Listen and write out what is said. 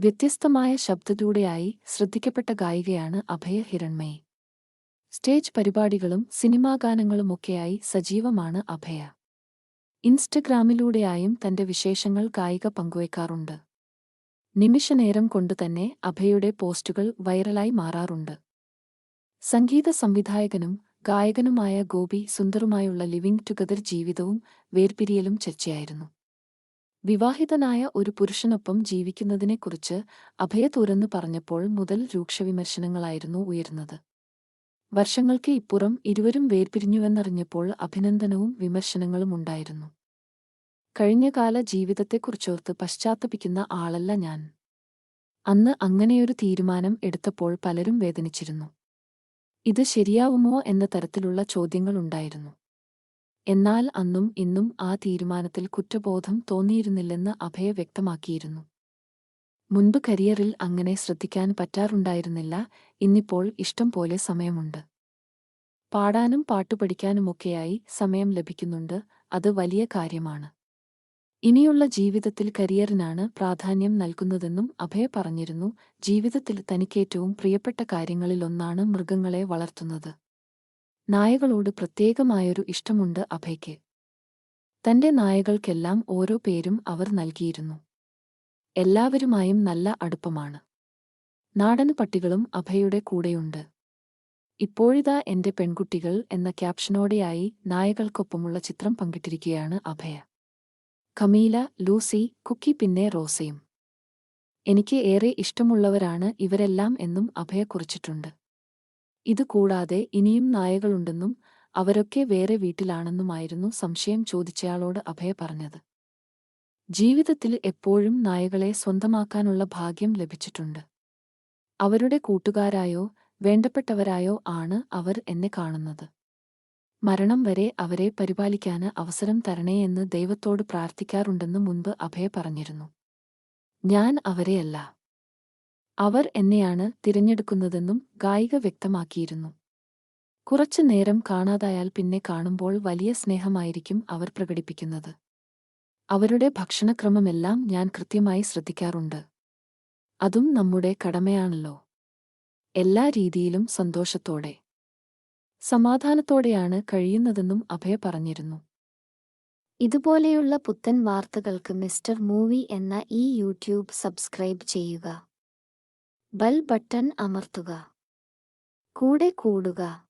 വ്യത്യസ്തമായ ശബ്ദത്തിലൂടെയായി ശ്രദ്ധിക്കപ്പെട്ട ഗായികയാണ് അഭയ ഹിരൺമയി. സ്റ്റേജ് പരിപാടികളും സിനിമാ ഗാനങ്ങളുമൊക്കെയായി സജീവമാണ് അഭയ. ഇൻസ്റ്റഗ്രാമിലൂടെയായും തന്റെ വിശേഷങ്ങൾ ഗായിക പങ്കുവയ്ക്കാറുണ്ട്. നിമിഷനേരം കൊണ്ടുതന്നെ അഭയുടെ പോസ്റ്റുകൾ വൈറലായി മാറാറുണ്ട്. സംഗീത സംവിധായകനും ഗായകനുമായ ഗോപി സുന്ദറുമായുള്ള ലിവിംഗ് ടുഗദർ ജീവിതവും വേർപിരിയലും ചർച്ചയായിരുന്നു. വിവാഹിതനായ ഒരു പുരുഷനൊപ്പം ജീവിക്കുന്നതിനെക്കുറിച്ച് അഭയ തുറന്നു പറഞ്ഞപ്പോൾ മുതൽ രൂക്ഷവിമർശനങ്ങളായിരുന്നു ഉയർന്നത് വർഷങ്ങൾക്ക് ഇപ്പുറം ഇരുവരും വേർപിരിഞ്ഞുവെന്നറിഞ്ഞപ്പോൾ അഭിനന്ദനവും വിമർശനങ്ങളും ഉണ്ടായിരുന്നു. കഴിഞ്ഞകാല ജീവിതത്തെക്കുറിച്ചോർത്ത് പശ്ചാത്തപിക്കുന്ന ആളല്ല ഞാൻ. അന്ന് അങ്ങനെയൊരു തീരുമാനം എടുത്തപ്പോൾ പലരും വേദനിച്ചിരുന്നു. ഇത് ശരിയാവുമോ എന്ന തരത്തിലുള്ള ചോദ്യങ്ങളുണ്ടായിരുന്നു. എന്നാൽ അന്നും ഇന്നും ആ തീരുമാനത്തിൽ കുറ്റബോധം തോന്നിയിരുന്നില്ലെന്ന് അഭയ വ്യക്തമാക്കിയിരുന്നു. മുൻപ് കരിയറിൽ അങ്ങനെ ശ്രദ്ധിക്കാൻ പറ്റാറുണ്ടായിരുന്നില്ല ഇന്നിപ്പോൾ ഇഷ്ടം പോലെ സമയമുണ്ട്. പാടാനും പാട്ടുപഠിക്കാനുമൊക്കെയായി സമയം ലഭിക്കുന്നുണ്ട് അത് വലിയ കാര്യമാണ്. ഇനിയുള്ള ജീവിതത്തിൽ കരിയറിനാണ് പ്രാധാന്യം നൽകുന്നതെന്നും അഭയ പറഞ്ഞിരുന്നു ജീവിതത്തിൽ തനിക്കേറ്റവും പ്രിയപ്പെട്ട കാര്യങ്ങളിലൊന്നാണ് മൃഗങ്ങളെ വളർത്തുന്നത്. നായകളോട് പ്രത്യേകമായൊരു ഇഷ്ടമുണ്ട് അഭയ്ക്ക്. തന്റെ നായകൾക്കെല്ലാം ഓരോ പേരും അവർ നൽകിയിരുന്നു. എല്ലാവരുമായും നല്ല അടുപ്പമാണ്. നാടൻ പട്ടികളും അഭയുടെ കൂടെയുണ്ട്. ഇപ്പോഴിതാ എന്റെ പെൺകുട്ടികൾ എന്ന ക്യാപ്ഷനോടെയായി നായകൾക്കൊപ്പമുള്ള ചിത്രം പങ്കിട്ടിരിക്കുകയാണ് അഭയ. കമീല ലൂസി കുക്കി പിന്നെ റോസയും. എനിക്ക് ഏറെ ഇഷ്ടമുള്ളവരാണ് ഇവരെല്ലാം എന്നും അഭയ കുറിച്ചിട്ടുണ്ട്. ഇതുകൂടാതെ ഇനിയും നായകളുണ്ടെന്നും അവരൊക്കെ വേറെ വീട്ടിലാണെന്നുമായിരുന്നു സംശയം ചോദിച്ചയാളോട് അഭയ പറഞ്ഞത്. ജീവിതത്തിൽ എപ്പോഴും നായകളെ സ്വന്തമാക്കാനുള്ള ഭാഗ്യം ലഭിച്ചിട്ടുണ്ട്. അവരുടെ കൂട്ടുകാരായോ വേണ്ടപ്പെട്ടവരായോ ആണ് അവർ എന്നെ കാണുന്നത്. മരണം വരെ അവരെ പരിപാലിക്കാന് അവസരം തരണേ എന്ന് ദൈവത്തോട് പ്രാർത്ഥിക്കാറുണ്ടെന്ന് മുൻപ് അഭയ പറഞ്ഞിരുന്നു. ഞാൻ അവരെയല്ല. അവർ എന്നെയാണ് തിരഞ്ഞെടുക്കുന്നതെന്നും ഗായിക വ്യക്തമാക്കിയിരുന്നു. കുറച്ചു നേരം കാണാതായാൽ പിന്നെ കാണുമ്പോൾ വലിയ സ്നേഹമായിരിക്കും അവർ പ്രകടിപ്പിക്കുന്നത്. അവരുടെ ഭക്ഷണക്രമമെല്ലാം ഞാൻ കൃത്യമായി ശ്രദ്ധിക്കാറുണ്ട്. അതും നമ്മുടെ കടമയാണല്ലോ. എല്ലാ രീതിയിലും സന്തോഷത്തോടെ. സമാധാനത്തോടെയാണ് കഴിയുന്നതെന്നും അഭയ പറഞ്ഞിരുന്നു. ഇതുപോലെയുള്ള പുത്തൻ വാർത്തകൾക്ക് മിസ്റ്റർ മൂവി എന്ന ഈ യൂട്യൂബ് സബ്സ്ക്രൈബ് ചെയ്യുക. ബെൽ ബട്ടൺ അമർത്തുക. കൂടെ കൂടുക.